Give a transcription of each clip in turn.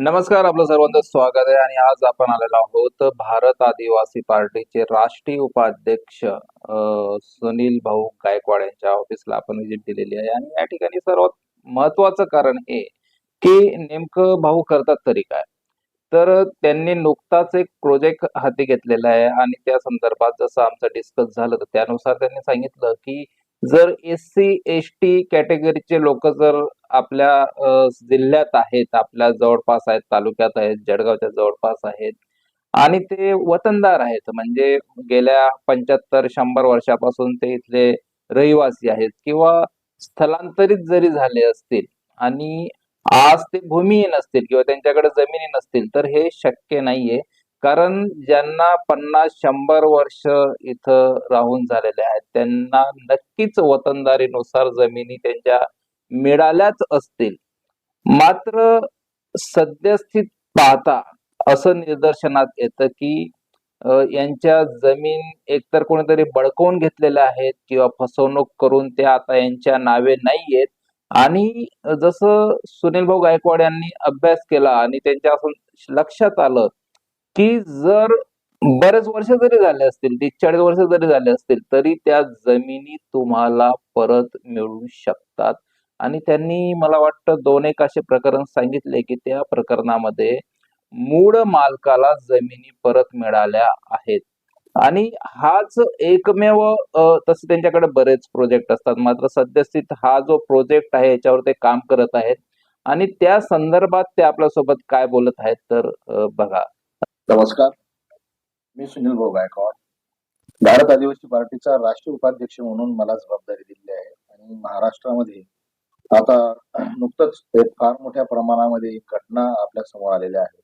नमस्कार आपलं सर्वांचं स्वागत आहे. आणि आज आपण आलेलो आहोत भारत आदिवासी पार्टीचे राष्ट्रीय उपाध्यक्ष सुनील भाऊ गायकवाड यांच्या ऑफिसला आपण व्हिजिट दिलेली आहे. आणि या ठिकाणी सर्वात महत्वाचं कारण हे की नेमकं भाऊ करतात तरी काय? तर त्यांनी नुकताच एक प्रोजेक्ट हाती घेतलेला आहे. आणि त्या संदर्भात जसं आमचं डिस्कस झालं तर त्यानुसार त्यांनी सांगितलं की जर एस सी एस टी कॅटेगरीचे लोक जर आपल्या जिल्ह्यात आहेत आपल्या जवळपास आहेत तालुक्यात आहेत जळगावच्या जवळपास आहेत आणि ते वतनदार आहेत म्हणजे गेल्या पंच्याहत्तर शंभर वर्षापासून ते इथले रहिवासी आहेत किंवा स्थलांतरित जरी झाले असतील आणि आज ते भूमिहीन असतील किंवा त्यांच्याकडे जमिनी नसतील तर हे शक्य नाहीये. कारण ज्यांना पन्नास शंभर वर्ष इथं राहून झालेले आहेत त्यांना नक्कीच वतनदारीनुसार जमिनी त्यांच्या मिळाल्याच असतील. मात्र सद्यस्थित पाहता असं निदर्शनात येतं की यांच्या जमीन एकतर कोणीतरी बळकवून घेतलेल्या आहेत किंवा फसवणूक करून ते आता यांच्या नावे नाहीयेत. आणि जसं सुनील भाऊ गायकवाड यांनी अभ्यास केला आणि त्यांच्या लक्षात आलं की जर बरेच वर्ष जरी झाले असतील तीस चाळीस वर्ष जरी झाले असतील तरी त्या जमिनी तुम्हाला परत मिळू शकतात. आणि त्यांनी मला वाटतं दोन एक असे प्रकरण सांगितले की त्या प्रकरणामध्ये मूळ मालकाला जमिनी परत मिळाल्या आहेत. आणि हाच एकमेव तसे त्यांच्याकडे बरेच प्रोजेक्ट असतात. मात्र सद्यस्थित हा जो प्रोजेक्ट आहे याच्यावर ते काम करत आहेत. आणि त्या संदर्भात ते आपल्यासोबत काय बोलत आहेत तर बघा. नमस्कार. मी सुनील भाऊ गायकवाड. भारत आदिवासी पार्टीचा राष्ट्रीय उपाध्यक्ष म्हणून मला जबाबदारी दिलेली आहे. आणि महाराष्ट्रामध्ये आता नुकतंच एक फार मोठ्या प्रमाणामध्ये एक घटना आपल्यासमोर आलेल्या आहे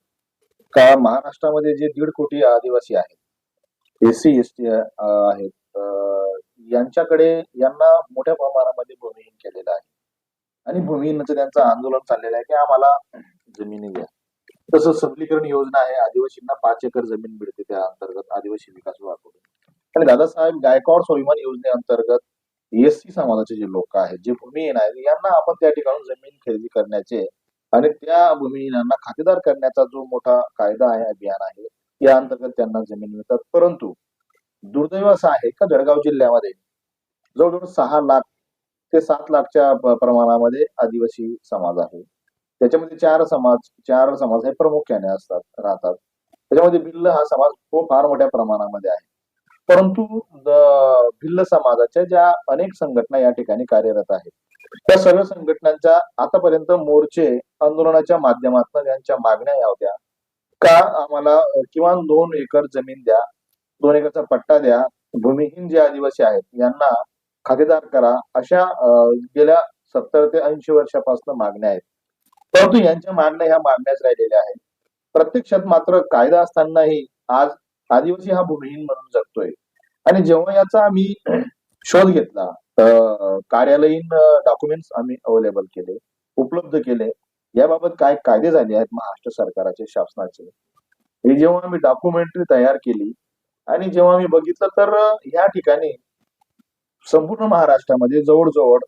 का महाराष्ट्रामध्ये जे दीड कोटी आदिवासी आहेत एस सी एस टी आहेत यांच्याकडे यांना मोठ्या प्रमाणामध्ये भूमिहीन केलेलं आहे. आणि भूमिहीनचं त्यांचं आंदोलन चाललेलं आहे की आम्हाला जमिनी द्या तसं सबलीकरण योजना आहे आदिवासींना पाच एकर जमीन मिळते त्या अंतर्गत आदिवासी विकास विभागाकडून. आणि दादासाहेब गायकवाड स्वाभिमान योजनेअंतर्गत एससी समाजाचे जे लोक आहेत जे भूमिहीन आहेत यांना आपण त्या ठिकाणून जमीन खरेदी करण्याचे आणि त्या भूमिहीनांना खातेदार करण्याचा जो मोठा कायदा आहे अभियान आहे या अंतर्गत त्यांना जमीन मिळतात. परंतु दुर्दैव असं आहे का जळगाव जिल्ह्यामध्ये जवळजवळ सहा लाख ते सात लाखच्या प्रमाणामध्ये आदिवासी समाज आहे. त्याच्यामध्ये चार समाज चार समाज हे प्रामुख्याने असतात राहतात. त्याच्यामध्ये भिल्ल हा समाज खूप फार मोठ्या प्रमाणामध्ये आहे. परंतु भिल्ल समाजाच्या ज्या अनेक संघटना या ठिकाणी कार्यरत आहेत त्या सर्व संघटनांच्या आतापर्यंत मोर्चे आंदोलनाच्या माध्यमातून यांच्या मागण्या या होत्या. का आम्हाला किमान दोन एकर जमीन द्या दोन एकरचा पट्टा द्या भूमिहीन जे आदिवासी आहेत यांना खातेदार करा अशा गेल्या सत्तर ते ऐंशी वर्षापासून मागण्या आहेत. परंतु यांच्या मागण्या ह्या मागण्याच राहिलेल्या आहेत. प्रत्यक्षात मात्र कायदा असतानाही आज आदिवासी हा भूमिहीन म्हणून जगतोय. आणि जेव्हा याचा आम्ही शोध घेतला कार्यालयीन डॉक्युमेंट्स आम्ही अवेलेबल केले उपलब्ध केले याबाबत काय कायदे झाले आहेत महाराष्ट्र सरकारचे शासनाचे? हे जेव्हा आम्ही डॉक्युमेंटरी तयार केली आणि जेव्हा आम्ही बघितलं तर ह्या ठिकाणी संपूर्ण महाराष्ट्रामध्ये जवळजवळ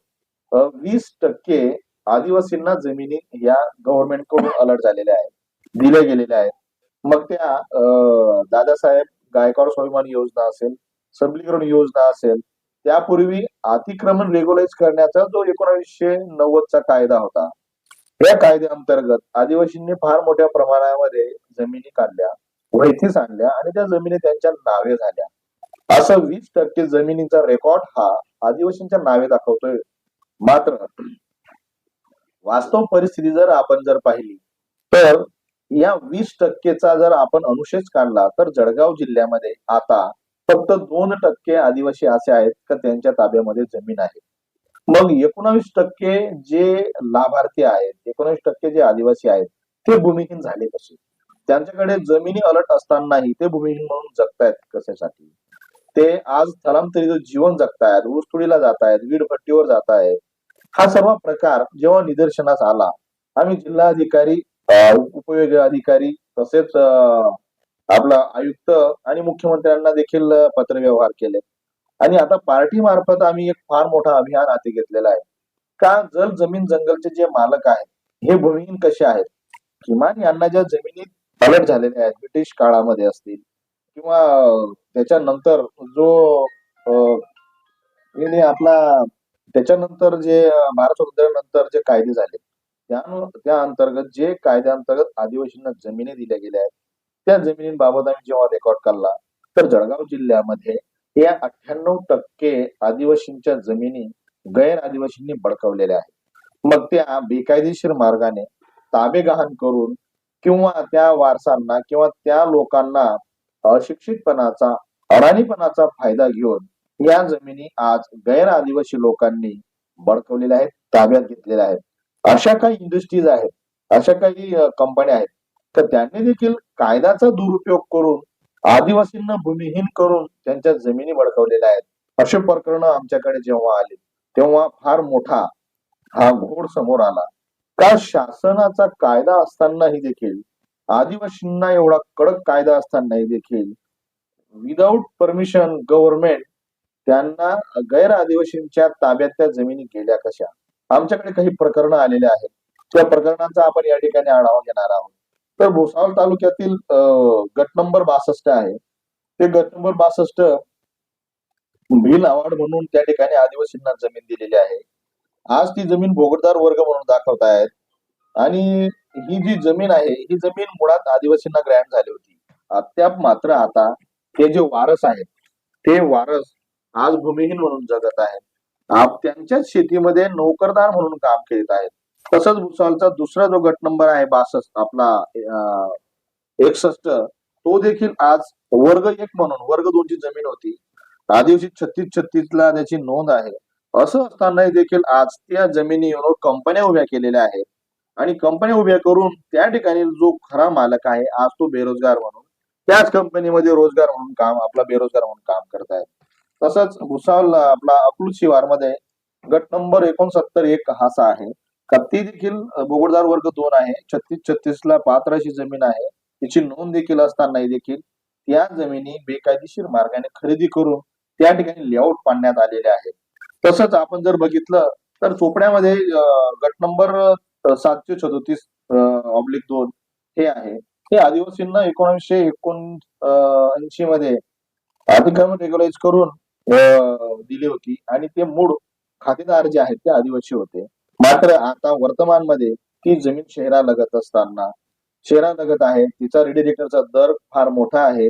वीस टक्के आदिवासींना जमिनी या गव्हर्नमेंटकडून अलर्ट झालेल्या आहेत दिल्या गेलेल्या आहेत. मग त्या दादासाहेब गायकवाड स्वाभिमान योजना असेल सबलीकरण योजना असेल त्यापूर्वी अतिक्रमण रेग्युलाइज करण्याचा जो एकोणावीसशे नव्वदचा कायदा होता या कायद्याअंतर्गत आदिवासींनी फार मोठ्या प्रमाणामध्ये जमिनी काढल्या वैथीस आणल्या आणि त्या जमिनी त्यांच्या नावे झाल्या. असं वीस टक्के जमिनीचा रेकॉर्ड हा आदिवासींच्या नावे दाखवतोय. मात्र वास्तव परिस्थिती जर आपण जर पाहिली तर या वीस टक्केचा जर आपण अनुशेष काढला तर जळगाव जिल्ह्यामध्ये आता फक्त दोन टक्के आदिवासी असे आहेत का त्यांच्या ताब्यामध्ये जमीन आहे. मग एकोणावीस टक्के जे लाभार्थी आहेत एकोणावीस टक्के जे आदिवासी आहेत ते भूमिहीन झाले कसे? त्यांच्याकडे जमिनी अलट असतानाही ते भूमिहीन म्हणून जगतायत कशासाठी? ते आज स्थलांतरित जीवन जगतायत ऊसतुडीला जात आहेत वीडभट्टीवर जात आहेत हा सर्व प्रकार जेव्हा निदर्शनास आला आम्ही जिल्हाधिकारी अधिकारी उपयोग अधिकारी तसेच आपला आयुक्त आणि मुख्यमंत्र्यांना देखील पत्रव्यवहार केले. आणि आता पार्टी मार्फत आम्ही एक फार मोठा अभियान हाती घेतलेला आहे. का जल जमीन जंगलचे जे मालक आहेत हे भूमिहीन कसे आहेत? किमान यांना ज्या जमिनी पलट झालेल्या आहेत ब्रिटिश काळामध्ये असतील किंवा त्याच्यानंतर जो याने आपला त्याच्यानंतर जे भारत स्वातंत्र्यानंतर जे कायदे झाले त्या त्या अंतर्गत जे कायद्याअंतर्गत आदिवासींना जमिनी दिल्या गेल्या आहेत त्या जमिनींबाबत आम्ही जेव्हा रेकॉर्ड काढला तर जळगाव जिल्ह्यामध्ये या अठ्ठ्याण्णव टक्के आदिवासींच्या जमिनी गैर आदिवासींनी बडकवलेल्या आहेत. मग त्या बेकायदेशीर मार्गाने ताबे गहाण करून किंवा त्या वारसांना किंवा त्या लोकांना अशिक्षितपणाचा अडाणीपणाचा फायदा घेऊन या जमिनी आज गैर आदिवासी लोकांनी बळकवलेल्या आहेत ताब्यात घेतलेल्या आहेत. अशा काही इंडस्ट्रीज आहेत अशा काही कंपन्या आहेत तर त्यांनी देखील कायद्याचा दुरुपयोग करून आदिवासींना भूमिहीन करून त्यांच्या जमिनी बळकवलेल्या आहेत. असे प्रकरण आमच्याकडे जेव्हा आले तेव्हा फार मोठा हा घोड समोर आला. का शासनाचा कायदा असतानाही देखील आदिवासींना एवढा कडक कायदा असतानाही देखील विदाऊट परमिशन गव्हर्नमेंट त्यांना गैर आदिवासींच्या ताब्यात त्या जमिनी गेल्या कशा? आमच्याकडे काही प्रकरणं आलेले आहेत. त्या प्रकरणांचा आपण या ठिकाणी आढावा घेणार आहोत. तर भुसावळ तालुक्यातील गट नंबर बासष्ट आहे. ते गट नंबर बासष्ट बिल अवॉर्ड म्हणून त्या ठिकाणी आदिवासींना जमीन दिलेली आहे. आज ती जमीन भोगरदार वर्ग म्हणून दाखवतायत आणि ही जी जमीन आहे ही जमीन मुळात आदिवासींना ग्रँड झाली होती. अद्याप मात्र आता ते जे वारस आहेत ते वारस आज भूमिहीन म्हणून जगत आहेत. त्यांच्याच शेतीमध्ये नोकरदार म्हणून काम करीत आहेत. तसंच भुसावलचा दुसरा जो गट नंबर आहे बासष्ट आपला एकसष्ट तो देखील आज वर्ग एक म्हणून वर्ग दोनची जमीन होती. आदिवासी छत्तीस छत्तीस ला त्याची नोंद आहे. असं असतानाही देखील आज त्या जमिनीवर कंपन्या उभ्या केलेल्या आहेत. आणि कंपन्या उभ्या करून त्या ठिकाणी जो खरा मालक आहे आज तो बेरोजगार म्हणून त्याच कंपनीमध्ये रोजगार म्हणून काम आपला बेरोजगार म्हणून काम करतायत. तसंच भुसावळ आपला अकलूज शिवारमध्ये गट नंबर एकोणसत्तर एक हासा आहे. कत्ती ती देखील बोगडदार वर्ग दोन आहे. छत्तीस छत्तीस ला पात्र अशी जमीन आहे. तिची नोंद देखील असतानाही देखील त्या जमिनी बेकायदेशीर मार्गाने खरेदी करून त्या ठिकाणी लेआउट पाडण्यात आलेले आहे. तसंच आपण जर बघितलं तर चोपड्यामध्ये गट नंबर सातशे सदोतीस ऑब्लिक दोन हे आहे. हे आदिवासींना एकोणीसशे एकोणऐंशी मध्ये अतिक्रमण रेग्युलाइज करून दिली होती आणि ते मूळ खातेदार जे आहेत ते आदिवासी होते. मात्र आता वर्तमानमध्ये ती जमीन शहरालगत असताना शहरालगत आहे. तिचा रिडिरेक्टरचा दर फार मोठा आहे.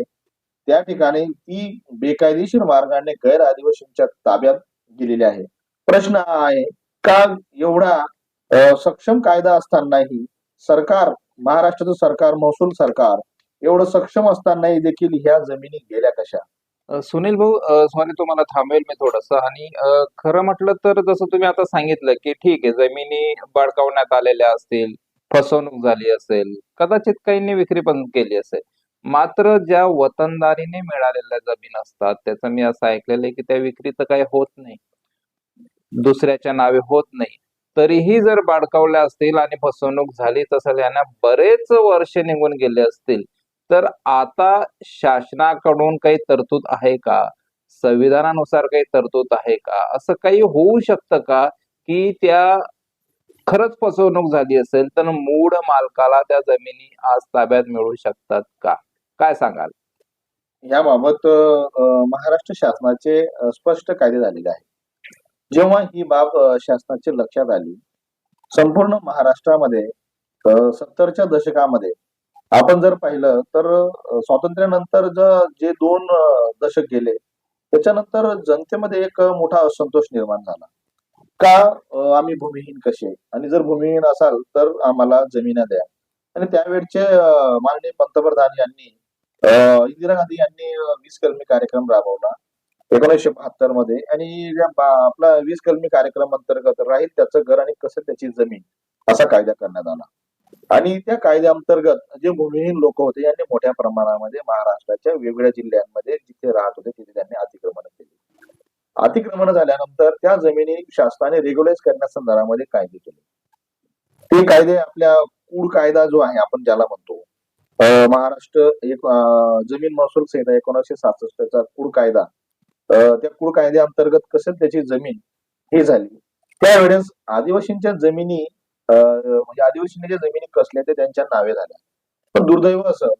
त्या ठिकाणी ती बेकायदेशीर मार्गाने गैर आदिवासींच्या ताब्यात गेलेली आहे. प्रश्न हा आहे का एवढा सक्षम कायदा असतानाही सरकार महाराष्ट्राचं सरकार महसूल सरकार एवढं सक्षम असतानाही देखील ह्या जमिनी गेल्या कशा? सुनील भाऊ सॉरी तुम्हाला थांबेल मी थोडस. आणि खरं म्हटलं तर जसं तुम्ही आता सांगितलं की ठीक आहे जमिनी बळकावण्यात आलेल्या असतील फसवणूक झाली असेल कदाचित काहींनी विक्री पण केली असेल. मात्र ज्या वतनदारीने मिळालेल्या जमीन असतात त्याचं मी असं ऐकलेलं आहे की त्या विक्री तर काही होत नाही. दुसऱ्याच्या नावे होत नाही. तरीही जर बाडकावल्या असतील आणि फसवणूक झाली तसं यांना बरेच वर्ष निघून गेले असतील. तर आता शासनाकडून काही तरतूद आहे का? संविधानानुसार काही तरतूद आहे का? असं काही होऊ शकतं का की त्या खरंच फसवणूक झाली असेल तर मूळ मालकाला त्या जमिनी आज ताब्यात मिळू शकतात का? काय सांगाल? याबाबत महाराष्ट्र शासनाचे स्पष्ट कायदे झालेले आहे जेव्हा ही बाब शासनाच्या लक्षात आली संपूर्ण महाराष्ट्रामध्ये सत्तरच्या दशकामध्ये आपण जर पाहिलं तर स्वातंत्र्यानंतर जे दोन दशक गेले त्याच्यानंतर जनतेमध्ये एक मोठा असंतोष निर्माण झाला. का आम्ही भूमिहीन कसे? आणि जर भूमिहीन असाल तर आम्हाला जमिना द्या. आणि त्यावेळचे माननीय पंतप्रधान यांनी इंदिरा गांधी यांनी वीस कलमी कार्यक्रम राबवला एकोणीसशे बहात्तरमध्ये. आणि आपला वीस कलमी कार्यक्रम अंतर्गत राहील त्याचं घर आणि कसं त्याची जमीन असा कायदा करण्यात आला. आणि त्या कायद्याअंतर्गत जे भूमिहीन लोक होते यांनी मोठ्या प्रमाणामध्ये महाराष्ट्राच्या वेगवेगळ्या जिल्ह्यांमध्ये जिथे राहत होते तिथे त्यांनी अतिक्रमण केली. अतिक्रमण झाल्यानंतर त्या जमिनी शासनाने रेग्युलाइज करण्यासंदर्भामध्ये कायदे केले. ते कायदे आपल्या कूड कायदा जो आहे आपण ज्याला म्हणतो महाराष्ट्र एक जमीन महसूल संहिता एकोणीसशे सासष्टचा कूड कायदा त्या कूड कायद्याअंतर्गत कसं त्याची जमीन हे झाली. त्यावेळेस आदिवासींच्या जमिनी म्हणजे आदिवासींनी ज्या जमिनी कसल्या ते त्यांच्या नावे झाल्या. पण दुर्दैव असं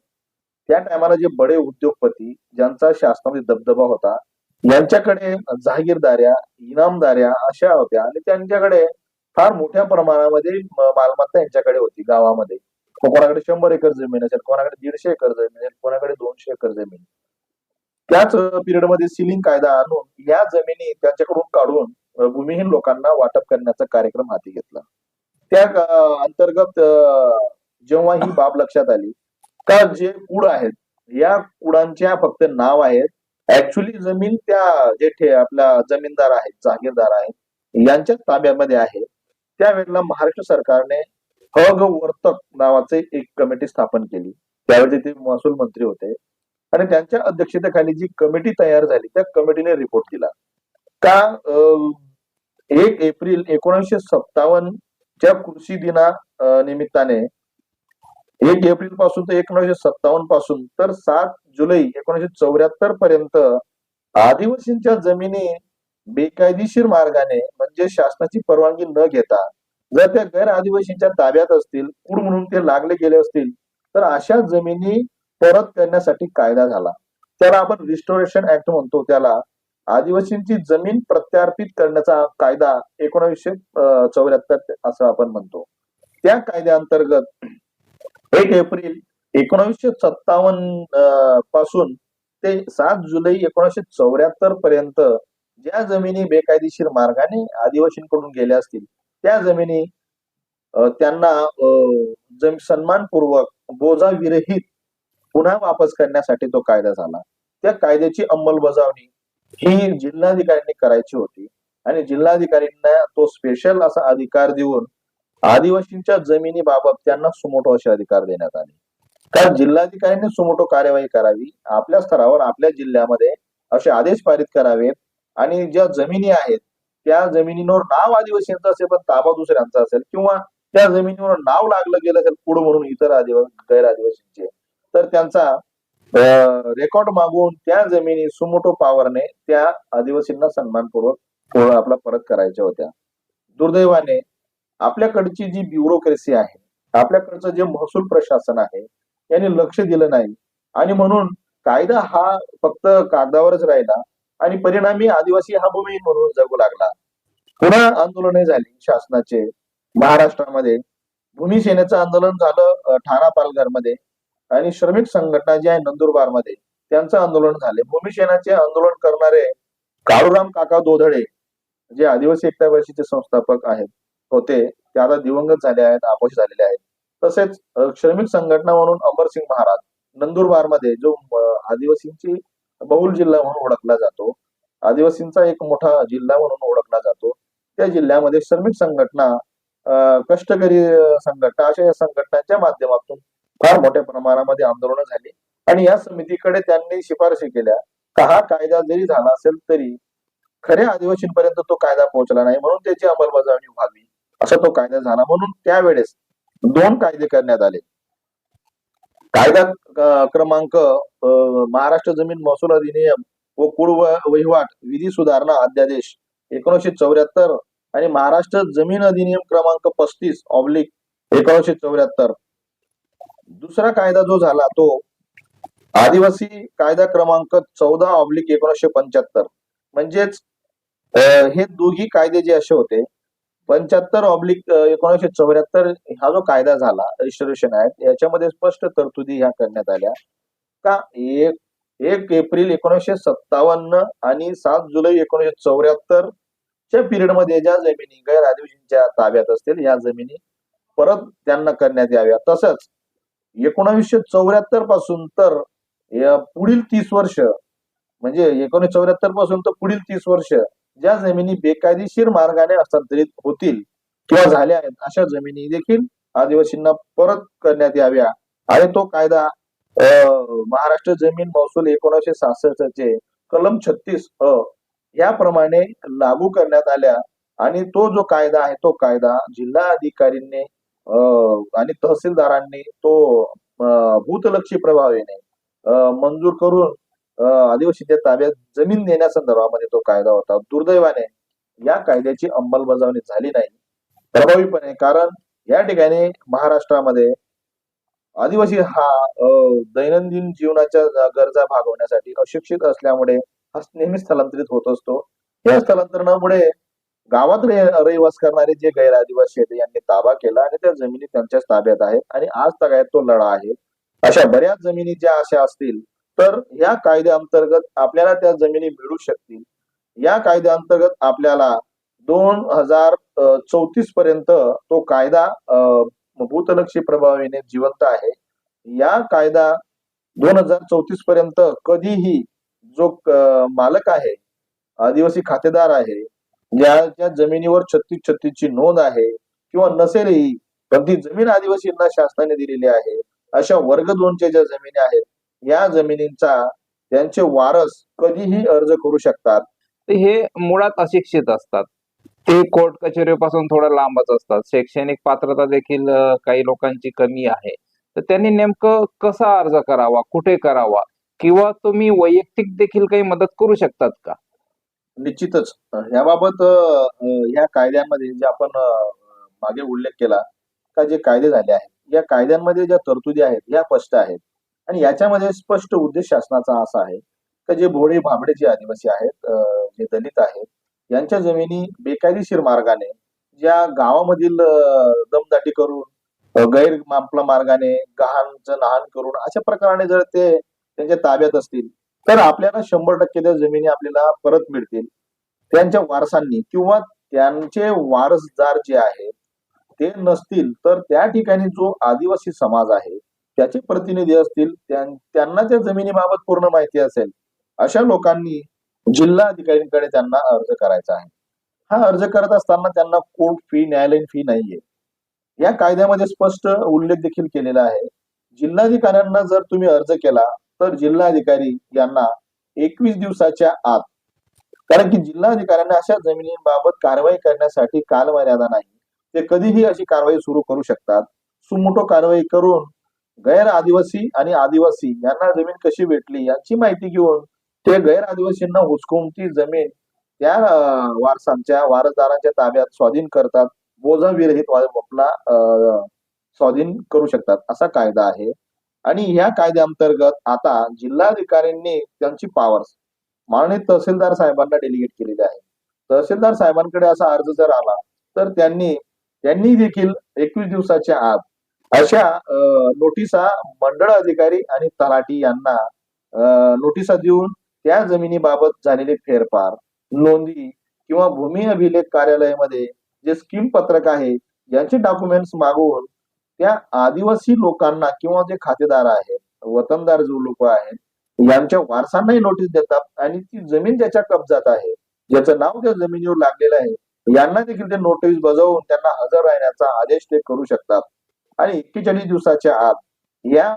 त्या टायमाला जे बडे उद्योगपती ज्यांचा शासनामध्ये दबदबा होता यांच्याकडे जहागीरदाऱ्या इनामदाऱ्या अशा होत्या आणि त्यांच्याकडे फार मोठ्या प्रमाणामध्ये मालमत्ता यांच्याकडे होती गावामध्ये. कोणाकडे शंभर एकर जमीन असेल कोणाकडे दीडशे एकर जमीन असेल कोणाकडे दोनशे एकर जमीन. त्याच पिरियडमध्ये सिलिंग कायदा आणून या जमिनी त्यांच्याकडून काढून भूमिहीन लोकांना वाटप करण्याचा कार्यक्रम हाती घेतला. त्या अंतर्गत जेव्हा ही बाब लक्षात आली का जे कुड आहेत या कुडांच्या फक्त नाव आहेत. ऍक्च्युली जमीन त्या जे आपल्या जमीनदार आहेत जागीरदार आहेत यांच्या ताब्यामध्ये आहे. त्यावेळेला महाराष्ट्र सरकारने हग वर्तक नावाचे एक कमिटी स्थापन केली. त्यावेळी ते महसूल मंत्री होते. आणि त्यांच्या अध्यक्षतेखाली जी कमिटी तयार झाली त्या कमिटीने रिपोर्ट दिला. का अं, एक एप्रिल एकोणीसशे सत्तावन्न च्या कृषी दिना निमित्ताने एक एप्रिलपासून तर एकोणीसशे सत्तावन्नपासून तर सात जुलै एकोणीसशे चौऱ्याहत्तर पर्यंत आदिवासींच्या जमिनी बेकायदेशीर मार्गाने म्हणजे शासनाची परवानगी न घेता जर त्या गैर आदिवासींच्या ताब्यात असतील कुड म्हणून ते लागले गेले असतील तर अशा जमिनी परत करण्यासाठी कायदा झाला. त्याला आपण रिस्टोरेशन ऍक्ट म्हणतो. त्याला आदिवासींची जमीन प्रत्यार्पित करण्याचा कायदा एकोणीसशे चौऱ्याहत्तर असं आपण म्हणतो. त्या कायद्याअंतर्गत एक एप्रिल एकोणीसशे सत्तावन्नपासून ते सात जुलै एकोणीसशे चौऱ्याहत्तर पर्यंत ज्या जमिनी बेकायदेशीर मार्गाने आदिवासींकडून गेल्या असतील त्या जमिनी त्यांना जम सन्मानपूर्वक बोजा विरहित पुन्हा वापस करण्यासाठी तो कायदा झाला. त्या कायद्याची अंमलबजावणी ही जिल्हाधिकाऱ्यांनी करायची होती. आणि जिल्हाधिकाऱ्यांना तो स्पेशल असा अधिकार देऊन आदिवासींच्या जमिनीबाबत त्यांना सुमोटो असे अधिकार देण्यात आले. कारण जिल्हाधिकाऱ्यांनी सुमोटो कार्यवाही करावी आपल्या स्तरावर आपल्या जिल्ह्यामध्ये असे आदेश पारित करावेत. आणि ज्या जमिनी आहेत त्या जमिनीवर नाव आदिवासींचं असेल पण ताबा दुसऱ्यांचा असेल किंवा त्या जमिनीवर नाव लागलं गेलं असेल पुढे म्हणून इतर आदिवासी गैर आदिवासींचे तर त्यांचा रेकॉर्ड मागवून त्या जमिनी सुमोटो पॉवरने त्या आदिवासींना सन्मानपूर्वक पुढं आपला परत करायच्या होत्या. दुर्दैवाने आपल्याकडची जी ब्युरोक्रेसी आहे आपल्याकडचं जे महसूल प्रशासन आहे यांनी लक्ष दिलं नाही. आणि म्हणून कायदा हा फक्त कागदावरच राहिला आणि परिणामी आदिवासी हा भूमिहीन म्हणून जगू लागला. पुन्हा आंदोलने झाली शासनाचे. महाराष्ट्रामध्ये भूमी सेनेचं आंदोलन झालं ठाणा पालघरमध्ये आणि श्रमिक संघटना जी आहे नंदुरबारमध्ये त्यांचं आंदोलन झाले. भूमिसेनाचे आंदोलन करणारे काळूराम काका दोधळे जे आदिवासी एकता परिषदेचे संस्थापक आहेत होते. ते आता दिवंगत झाले आहेत आपोश झालेले आहेत. तसेच श्रमिक संघटना म्हणून अमरसिंग महाराज नंदुरबारमध्ये जो आदिवासींची बहुल जिल्हा म्हणून ओळखला जातो. आदिवासींचा एक मोठा जिल्हा म्हणून ओळखला जातो. त्या जिल्ह्यामध्ये श्रमिक संघटना कष्टकरी संघटना अशा या संघटनांच्या माध्यमातून फार मोठ्या प्रमाणामध्ये आंदोलनं झाली. आणि या समितीकडे त्यांनी शिफारशी केल्या का हा कायदा जरी झाला असेल तरी खऱ्या आदिवासींपर्यंत तो कायदा पोहोचला नाही म्हणून त्याची अंमलबजावणी व्हावी असा तो कायदा झाला म्हणून त्यावेळेस दोन कायदे करण्यात आले. कायदा क्रमांक महाराष्ट्र जमीन महसूल अधिनियम व कुळ वहिवाट विधी सुधारणा अध्यादेश एकोणीशे चौऱ्याहत्तर आणि महाराष्ट्र जमीन अधिनियम क्रमांक पस्तीस ऑब्लिक एकोणीशे चौऱ्याहत्तर दुसरा कायदा जो झाला तो आदिवासी कायदा क्रमांक चौदा ऑब्लिक एकोणीसशे पंच्याहत्तर. म्हणजेच हे दोघी कायदे जे असे होते पंच्याहत्तर ऑब्लिक एकोणीसशे चौऱ्याहत्तर हा जो कायदा झाला रजिस्ट्रेशन ऍक्ट याच्यामध्ये स्पष्ट तरतुदी ह्या करण्यात आल्या. का? एक एक एप्रिल एकोणीसशे सत्तावन्न आणि सात जुलै एकोणीसशे चौऱ्याहत्तर च्या पिरियडमध्ये ज्या जमिनी गैर आदिवासींच्या ताब्यात असतील या जमिनी परत त्यांना करण्यात याव्या. तसंच एकोणीसशे चौऱ्याहत्तरपासून तर पुढील तीस वर्ष म्हणजे एकोणीसशे चौऱ्याहत्तरपासून तर पुढील तीस वर्ष ज्या जमिनी बेकायदेशीर मार्गाने हस्तांतरित होतील किंवा झाल्या आहेत अशा जमिनी देखील आदिवासींना परत करण्यात याव्या. आणि तो कायदा महाराष्ट्र जमीन महसूल एकोणीसशे सहासष्टचे कलम छत्तीस अ याप्रमाणे लागू करण्यात आल्या. आणि तो जो कायदा आहे तो कायदा जिल्हा अधिकारींनी आणि तहसीलदारांनी तो भूतलक्षी प्रभावेने मंजूर करून आदिवासीच्या ताब्यात जमीन देण्यासंदर्भामध्ये तो कायदा होता. दुर्दैवाने या कायद्याची अंमलबजावणी झाली नाही. प्रभावीपणे कारण या ठिकाणी महाराष्ट्रामध्ये आदिवासी हा दैनंदिन जीवनाच्या गरजा भागवण्यासाठी अशिक्षित असल्यामुळे हा नेहमी स्थलांतरित होत असतो. या स्थलांतरणामुळे गावात रहिवास करणारे जे गैर आदिवासी आहेत यांनी ताबा केला आणि त्या जमिनी त्यांच्याच ताब्यात आहेत. आणि आज तगायत तो लढा आहे. अशा बऱ्याच जमिनी ज्या अशा असतील तर या कायद्याअंतर्गत आपल्याला त्या जमिनी मिळू शकतील. या कायद्याअंतर्गत आपल्याला दोन हजार चौतीस पर्यंत तो कायदा भूतलक्षी प्रभावीने जिवंत आहे. या कायदा दोन हजार चौतीस पर्यंत कधीही जो मालक आहे आदिवासी खातेदार आहे ज्या ज्या जमिनीवर छत्तीस छत्तीसची नोंद आहे किंवा नसेलही पण ती जमीन आदिवासींना शासनाने दिलेली आहे. अशा वर्ग दोनच्या ज्या जमिनी आहेत या जमिनींचा त्यांचे वारस कधीही अर्ज करू शकतात. हे मुळात अशिक्षित असतात. ते कोर्ट कचेरीपासून थोडं लांबच असतात. शैक्षणिक पात्रता देखील काही लोकांची कमी आहे. तर त्यांनी नेमकं कसा अर्ज करावा कुठे करावा किंवा तुम्ही वैयक्तिक देखील काही मदत करू शकतात का? निश्चितच. याबाबत या ह्या कायद्यांमध्ये जे आपण मागे उल्लेख केला का जे कायदे झाले आहेत या कायद्यांमध्ये ज्या तरतुदी आहेत या स्पष्ट आहेत. आणि याच्यामध्ये स्पष्ट उद्देश शासनाचा असा आहे का जे भोळे भाबडे जे आदिवासी आहेत जे दलित आहेत यांच्या जमिनी बेकायदेशीर मार्गाने ज्या गावामधील दमदाटी करून गैर मापला मार्गाने गहाणचं नाहन करून अशा प्रकाराने जर ते त्यांच्या ताब्यात असतील तर आपल्याला शंभर टक्के त्या जमिनी आपल्याला परत मिळतील. त्यांच्या वारसांनी किंवा त्यांचे वारसदार जे आहेत ते नसतील तर त्या ठिकाणी जो आदिवासी समाज आहे त्याचे प्रतिनिधी असतील त्यांना त्या जमिनीबाबत पूर्ण माहिती असेल अशा लोकांनी जिल्हा अधिकाऱ्यांकडे त्यांना अर्ज करायचा आहे. हा अर्ज करत असताना त्यांना कोर्ट फी न्यायालयीन फी नाहीये. या कायद्यामध्ये स्पष्ट उल्लेख देखील केलेला आहे. जिल्हाधिकाऱ्यांना जर तुम्ही अर्ज केला तर जिल्हाधिकारी यांना एकवीस दिवसाच्या आत कारण की जिल्हाधिकाऱ्यांना अशा जमिनींबाबत कारवाई करण्यासाठी कालमर्यादा नाही. ते कधीही अशी कारवाई सुरू करू शकतात. सुमोटो कारवाई करून गैर आदिवासी आणि आदिवासी यांना जमीन कशी भेटली यांची माहिती घेऊन ते गैर आदिवासींना हुसकून ती जमीन त्या वारसांच्या वारसदारांच्या ताब्यात स्वाधीन करतात. बोजा विरहित आपला स्वाधीन करू शकतात. असा कायदा आहे. आणि ह्या कायद्याअंतर्गत आता जिल्हाधिकाऱ्यांनी त्यांची पॉवर्स माननीय तहसीलदार साहेबांना डेलिगेट केलेले आहे. तहसीलदार साहेबांकडे असा अर्ज जर आला तर त्यांनी त्यांनी देखील एकवीस दिवसाच्या आत अशा नोटिसा मंडळ अधिकारी आणि तलाठी यांना नोटिसा देऊन त्या जमिनीबाबत झालेले फेरफार नोंदी किंवा भूमी अभिलेख कार्यालयामध्ये जे स्कीम पत्रक आहे यांचे डॉक्युमेंट्स मागवून त्या आदिवासी लोकांना किंवा जे खातेदार आहेत वतनदार जो लोक आहेत यांच्या वारसांनाही नोटीस देतात आणि ती जमीन ज्याच्या कब्जात आहे ज्याचं नाव त्या जमिनीवर लागलेलं आहे यांना देखील ते नोटीस बजावून त्यांना हजर राहण्याचा आदेश ते करू शकतात. आणि एक्केचाळीस दिवसाच्या आत या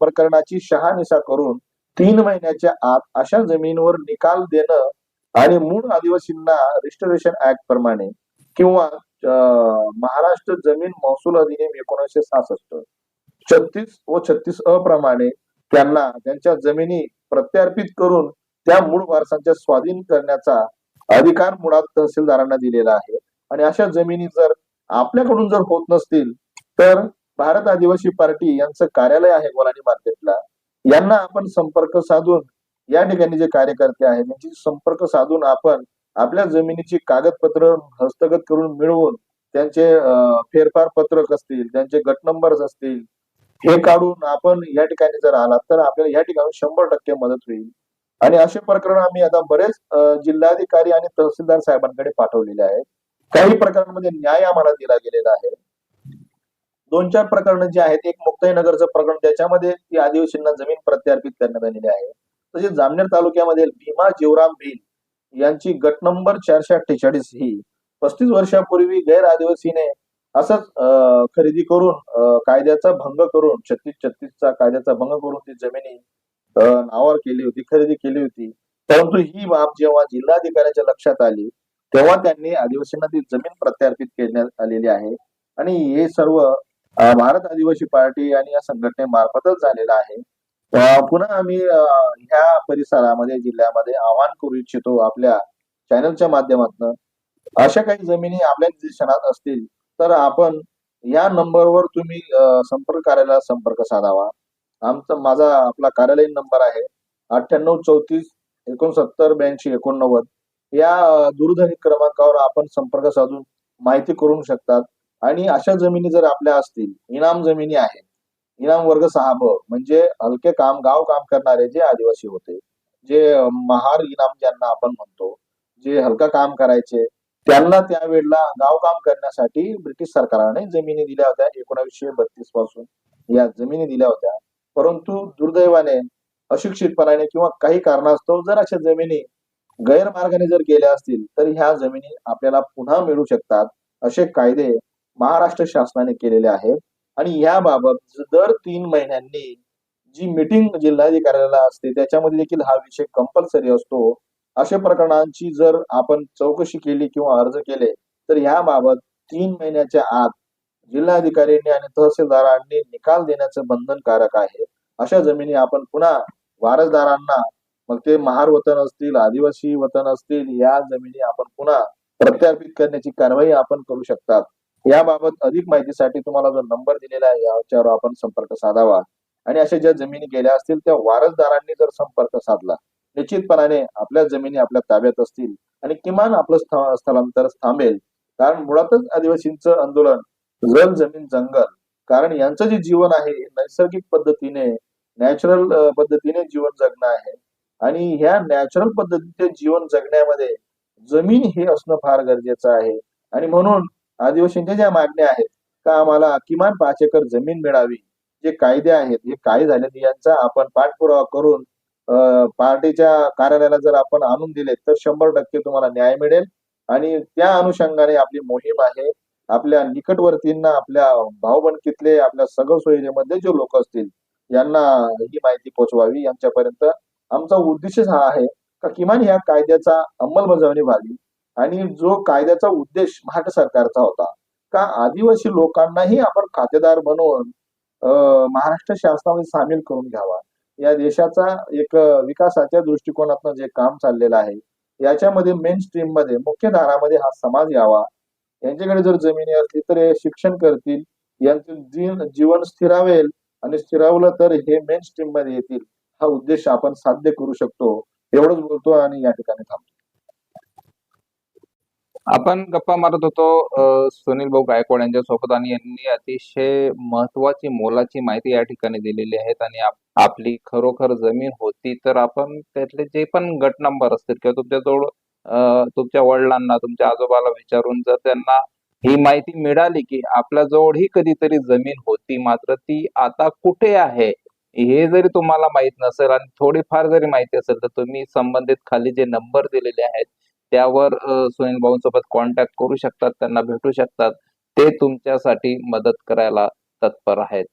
प्रकरणाची शहानिशा करून तीन महिन्याच्या आत अशा जमिनीवर निकाल देणं आणि मूळ आदिवासींना रिस्टोरेशन ऍक्ट प्रमाणे किंवा महाराष्ट्र जमीन महसूल अधिनियम एकोणीसशे सहासष्ट. छत्तीस व छत्तीस अ प्रमाणे त्यांना त्यांच्या जमिनी प्रत्यार्पित करून त्या मूळ वारसांच्या स्वाधीन करण्याचा अधिकार मुळात तहसीलदारांना दिलेला आहे. आणि अशा जमिनी जर आपल्याकडून जर होत नसतील तर भारत आदिवासी पार्टी यांचं कार्यालय आहे गोलानी मार्केटला. यांना आपण संपर्क साधून या ठिकाणी जे कार्यकर्ते आहेत त्यांची संपर्क साधून आपण आपल्या जमिनीची कागदपत्र हस्तगत करून मिळवून त्यांचे फेरफार पत्रक असतील त्यांचे गट नंबर्स असतील हे काढून आपण या ठिकाणी जर आलात तर आपल्याला या ठिकाणी शंभर टक्के मदत होईल. आणि असे प्रकरण आम्ही आता बरेच जिल्हाधिकारी आणि तहसीलदार साहेबांकडे पाठवलेले आहेत. काही प्रकरणांमध्ये न्याय आम्हाला दिला गेलेला आहे. दोन चार प्रकरण जे आहेत एक मुक्ताईनगरचं प्रकरण त्याच्यामध्ये ती आदिवासींना जमीन प्रत्यार्पित करण्यात आलेली आहे. तसेच जामनेर तालुक्यामध्ये भीमा जीवराम भील यांची गट नंबर चारशे अठ्ठेचाळीस ही पस्तीस वर्षापूर्वी गैर आदिवासीने असंच खरेदी करून कायद्याचा भंग करून छत्तीस छत्तीसचा कायद्याचा भंग करून ती जमिनी नावार नावावर केली होती खरेदी केली होती. परंतु ही बाब जेव्हा जिल्हाधिकाऱ्याच्या लक्षात आली तेव्हा त्यांनी आदिवासींना ती जमीन प्रत्यार्पित करण्यात आलेली आहे. आणि हे सर्व भारत आदिवासी पार्टी आणि या संघटनेमार्फतच झालेलं आहे. पुन्हा आम्ही ह्या परिसरामध्ये जिल्ह्यामध्ये आवाहन करू इच्छितो आपल्या चॅनलच्या माध्यमातून. अशा काही जमिनी आपल्या निदर्शनात असतील तर आपण या नंबरवर तुम्ही संपर्क कार्यालयात संपर्क साधावा. आमचा माझा आपला कार्यालयीन नंबर आहे अठ्ठ्याण्णव चौतीस एकोणसत्तर ब्याऐंशी एकोणनव्वद. या दूरध्वनी क्रमांकावर आपण संपर्क साधून माहिती करू शकतात. आणि अशा जमिनी जर आपल्या असतील इनाम जमिनी आहेत इनाम वर्ग सहा ब म्हणजे हलके काम गाव काम करणारे जे आदिवासी होते जे महार इनाम ज्यांना आपण म्हणतो जे हलका काम करायचे त्यांना त्यावेळेला गाव काम करण्यासाठी ब्रिटिश सरकारने जमिनी दिल्या होत्या. एकोणावीसशे बत्तीसपासून या जमिनी दिल्या होत्या. परंतु दुर्दैवाने अशिक्षितपणाने किंवा काही कारणास्तव जर अशा जमिनी गैरमार्गाने जर गेल्या असतील तर ह्या जमिनी आपल्याला पुन्हा मिळू शकतात असे कायदे महाराष्ट्र शासनाने केलेले आहेत. आणि याबाबत दर तीन महिन्यांनी जी मीटिंग जिल्हाधिकाऱ्याला असते त्याच्यामध्ये देखील हा विषय कंपल्सरी असतो. अशा प्रकरणांची जर आपण चौकशी केली किंवा अर्ज केले तर याबाबत तीन महिन्याच्या आत जिल्हाधिकाऱ्यांनी आणि तहसीलदारांनी निकाल देण्याचं बंधनकारक आहे. अशा जमिनी आपण पुन्हा वारसदारांना मग ते महार वतन असतील आदिवासी वतन असतील या जमिनी आपण पुन्हा प्रत्यार्पित करण्याची कारवाई आपण करू शकतात. याबाबत अधिक माहितीसाठी तुम्हाला जो नंबर दिलेला आहे याच्यावर आपण संपर्क साधावा. आणि अशा ज्या जमिनी गेल्या असतील त्या वारसदारांनी जर संपर्क साधला निश्चितपणाने आपल्या जमिनी आपल्या ताब्यात असतील आणि किमान आपलं स्थलांतर थांबेल. कारण मुळातच आदिवासींचं आंदोलन जल जमीन जंगल कारण यांचं जे जीवन आहे नैसर्गिक पद्धतीने नॅचरल पद्धतीने जीवन जगणं आहे. आणि ह्या नॅचरल पद्धतीचे जीवन जगण्यामध्ये जमीन हे असणं फार गरजेचं आहे. आणि म्हणून आदिवासींच्या ज्या मागण्या आहेत का आम्हाला किमान पाच एकर जमीन मिळावी जे कायदे आहेत हे काय झाले यांचा आपण पाठपुरावा करून पार्टीच्या कार्यालयाला जर आपण आणून दिले तर शंभर टक्के तुम्हाला न्याय मिळेल. आणि त्या अनुषंगाने आपली मोहीम आहे आपल्या निकटवर्तींना आपल्या भाऊबंदकीतले आपल्या सगळ सोयीमध्ये जे लोक असतील यांना ही माहिती पोहोचवावी यांच्यापर्यंत आमचा उद्देशच हा आहे का किमान या कायद्याचा अंमलबजावणी व्हावी. आणि जो कायद्याचा उद्देश महाराष्ट्र सरकारचा होता का आदिवासी लोकांनाही आपण खातेदार बनवून महाराष्ट्र शासनामध्ये सामील करून घ्यावा. या देशाचा एक विकासाच्या दृष्टिकोनातून जे काम चाललेलं आहे याच्यामध्ये मेन स्ट्रीममध्ये मुख्य धारामध्ये हा समाज यावा. यांच्याकडे जर जमिनी असली तर हे शिक्षण करतील यांचं जीवन स्थिरावेल आणि स्थिरावलं तर हे मेन स्ट्रीममध्ये येतील. हा उद्देश आपण साध्य करू शकतो. एवढंच बोलतो आणि या ठिकाणी थांबतो. आपण गप्पा मारत होतो अ, सुनील भाऊ गायकवाड यांच्या सोबत आणि यांनी अतिशय महत्वाची मोलाची माहिती या ठिकाणी दिलेली आहेत आणि आप- आपली खरोखर जमीन होती तर आपण त्यातले जे पण गट नंबर असतील किंवा तुमच्याजवळ अ, तुमच्या वडिलांना तुमच्या आजोबाला विचारून जर त्यांना ही माहिती मिळाली की आपल्याजवळ ही कधीतरी जमीन होती मात्र ती आता कुठे आहे हे जरी तुम्हाला माहीत नसेल आणि थोडीफार जरी माहिती असेल तर तुम्ही संबंधित खाली जे नंबर दिलेले आहेत त्यावर अ, सुनील भाऊंसोबत कॉन्टॅक्ट करू शकतात त्यांना भेटू शकतात. ते तुमच्यासाठी मदत करायला तत्पर आहेत.